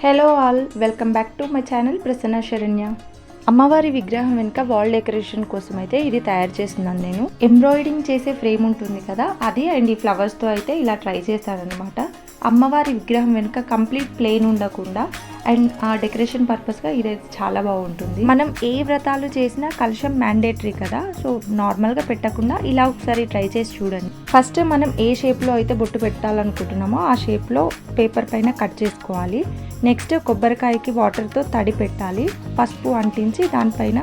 Hello all welcome back to my channel Prasanna Saranya అమ్మవారి విగ్రహం వెనుక వాల్ డెకరేషన్ కోసం అయితే ఇది తయారు చేస్తున్నాను నేను. ఎంబ్రాయిడింగ్ చేసే ఫ్రేమ్ ఉంటుంది కదా అది అండ్ ఈ ఫ్లవర్స్తో అయితే ఇలా ట్రై చేశానమాట అమ్మవారి విగ్రహం వెనుక కంప్లీట్ ప్లేన్ ఉండకుండా అండ్ ఆ డెకరేషన్ పర్పస్గా ఇదైతే చాలా బాగుంటుంది. మనం ఏ వ్రతాలు చేసినా కలుషం మ్యాండేటరీ కదా సో నార్మల్గా పెట్టకుండా ఇలా ఒకసారి ట్రై చేసి చూడండి. ఫస్ట్ మనం ఏ షేప్లో అయితే బొట్టు పెట్టాలనుకుంటున్నామో ఆ షేప్లో పేపర్ పైన కట్ చేసుకోవాలి. నెక్స్ట్ కొబ్బరికాయకి వాటర్తో తడి పెట్టాలి. పసుపు అంటించి దానిపైన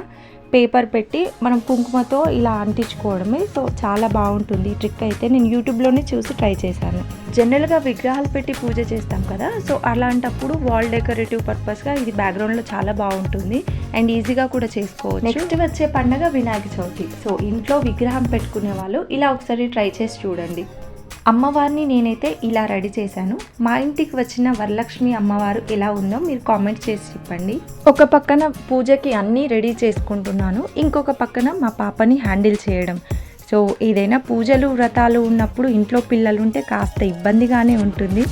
పేపర్ పెట్టి మనం కుంకుమతో ఇలా అంటించుకోవడమే. సో చాలా బాగుంటుంది ఈ ట్రిక్ అయితే. నేను యూట్యూబ్లోనే చూసి ట్రై చేశాను. జనరల్గా విగ్రహాలు పెట్టి పూజ చేస్తాం కదా. సో అలాంటప్పుడు వాల్ డెకరేటివ్ పర్పస్గా ఇది బ్యాక్గ్రౌండ్లో చాలా బాగుంటుంది. అండ్ ఈజీగా కూడా చేసుకోవచ్చు. నెక్స్ట్ వచ్చే పండగ వినాయక చవితి. సో ఇంట్లో విగ్రహం పెట్టుకునే వాళ్ళు ఇలా ఒకసారి ట్రై చేసి చూడండి. అమ్మవారిని నేనైతే ఇలా రెడీ చేశాను. మా ఇంటికి వచ్చిన వరలక్ష్మి అమ్మవారు ఎలా ఉందో మీరు కామెంట్ చేసి చెప్పండి. ఒక పక్కన పూజకి అన్నీ రెడీ చేసుకుంటున్నాను. ఇంకొక పక్కన మా పాపని హ్యాండిల్ చేయడం. సో ఏదైనా పూజలు వ్రతాలు ఉన్నప్పుడు ఇంట్లో పిల్లలు ఉంటే కాస్త ఇబ్బందిగానే ఉంటుంది.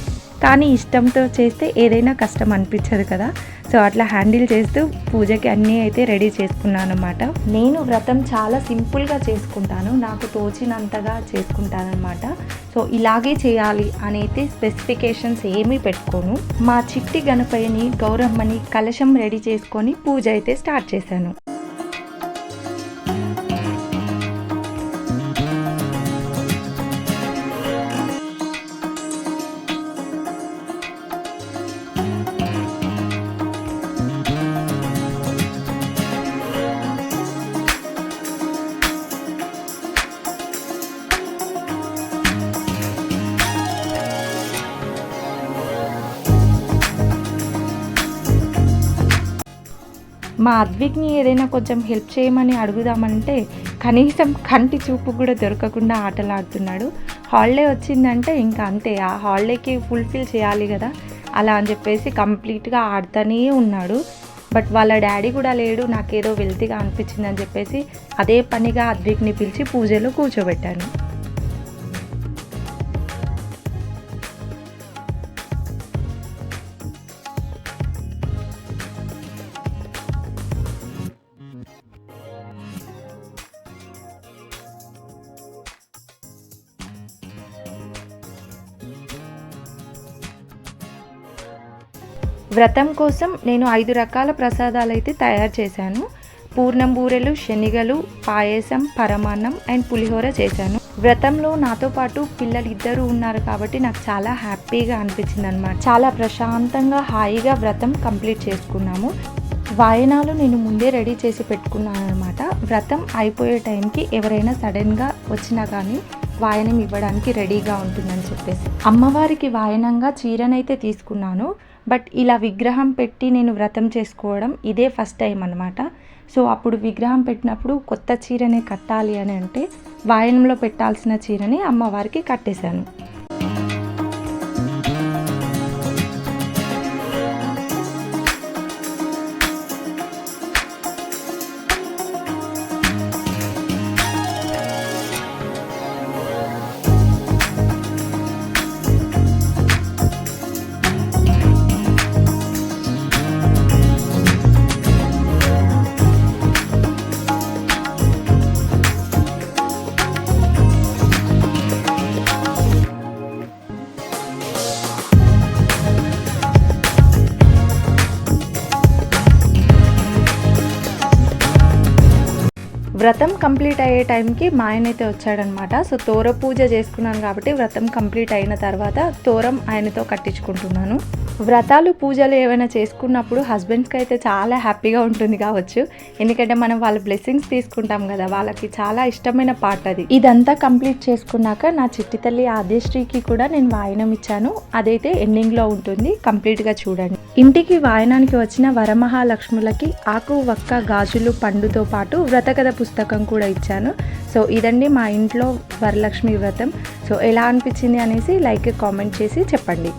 కానీ ఇష్టంతో చేస్తే ఏదైనా కష్టం అనిపించదు కదా. సో అట్లా హ్యాండిల్ చేస్తూ పూజకి అన్నీ అయితే రెడీ చేసుకున్నాను అనమాట నేను వ్రతం చాలా సింపుల్గా చేసుకుంటాను నాకు తోచినంతగా చేసుకుంటాను అనమాట సో ఇలాగే చేయాలి అనైతే స్పెసిఫికేషన్స్ ఏమీ పెట్టుకోను. మా చిట్టి గణపయ్యని గౌరమ్మని కలశం రెడీ చేసుకొని పూజ అయితే స్టార్ట్ చేశాను. మా అద్విక్ని ఏదైనా కొంచెం హెల్ప్ చేయమని అడుగుదామంటే కనీసం కంటి చూపు కూడా దొరకకుండా ఆటలాడుతున్నాడు. హాలిడే వచ్చిందంటే ఇంకా అంతే ఆ హాలిడేకి ఫుల్ఫిల్ చేయాలి కదా అలా అని చెప్పేసి కంప్లీట్గా ఆడుతూనే ఉన్నాడు. బట్ వాళ్ళ డాడీ కూడా లేడు నాకేదో వెల్తీగా అనిపించిందని చెప్పేసి అదే పనిగా అద్విక్ని పిలిచి పూజలో కూర్చోబెట్టాను. వ్రతం కోసం నేను ఐదు రకాల ప్రసాదాలు అయితే తయారు చేశాను. పూర్ణం బూరెలు శనిగలు పాయసం పరమాన్నం అండ్ పులిహోర చేశాను. వ్రతంలో నాతో పాటు పిల్లలు ఇద్దరు ఉన్నారు కాబట్టి నాకు చాలా హ్యాపీగా అనిపించింది అనమాట చాలా ప్రశాంతంగా హాయిగా వ్రతం కంప్లీట్ చేసుకున్నాము. వాయనాలు నేను ముందే రెడీ చేసి పెట్టుకున్నాను అనమాట వ్రతం అయిపోయే టైంకి ఎవరైనా సడన్గా వచ్చినా కానీ వాయనం ఇవ్వడానికి రెడీగా ఉంటుందని చెప్పేసి. అమ్మవారికి వాయనంగా చీరనైతే తీసుకున్నాను. బట్ ఇలా విగ్రహం పెట్టి నేను వ్రతం చేసుకోవడం ఇదే ఫస్ట్ టైం అనమాట సో అప్పుడు విగ్రహం పెట్టినప్పుడు కొత్త చీరనే కట్టాలి అని అంటే వాయనంలో పెట్టాల్సిన చీరని అమ్మవారికి కట్టేశాను. వ్రతం కంప్లీట్ అయ్యే టైంకి మా ఆయన అయితే వచ్చాడనమాట. సో తోర పూజ చేసుకున్నాను కాబట్టి వ్రతం కంప్లీట్ అయిన తర్వాత తోరం ఆయనతో కట్టించుకుంటున్నాను. వ్రతాలు పూజలు ఏమైనా చేసుకున్నప్పుడు హస్బెండ్స్కి అయితే చాలా హ్యాపీగా ఉంటుంది కావచ్చు. ఎందుకంటే మనం వాళ్ళ బ్లెస్సింగ్స్ తీసుకుంటాం కదా వాళ్ళకి చాలా ఇష్టమైన పాట అది. ఇదంతా కంప్లీట్ చేసుకున్నాక నా చిట్టి తల్లి ఆద్యశ్రీకి కూడా నేను వాయనం ఇచ్చాను. అదైతే ఎండింగ్లో ఉంటుంది. కంప్లీట్గా చూడండి. ఇంటికి వాయనానికి వచ్చిన వరమహాలక్ష్ములకి ఆకు వక్క గాజులు పండుతో పాటు వ్రతకథ పుస్తకం కూడా ఇచ్చాను. సో ఇదండి మా ఇంట్లో వరలక్ష్మి వ్రతం. సో ఎలా అనిపించింది అనేసి లైక్ కామెంట్ చేసి చెప్పండి.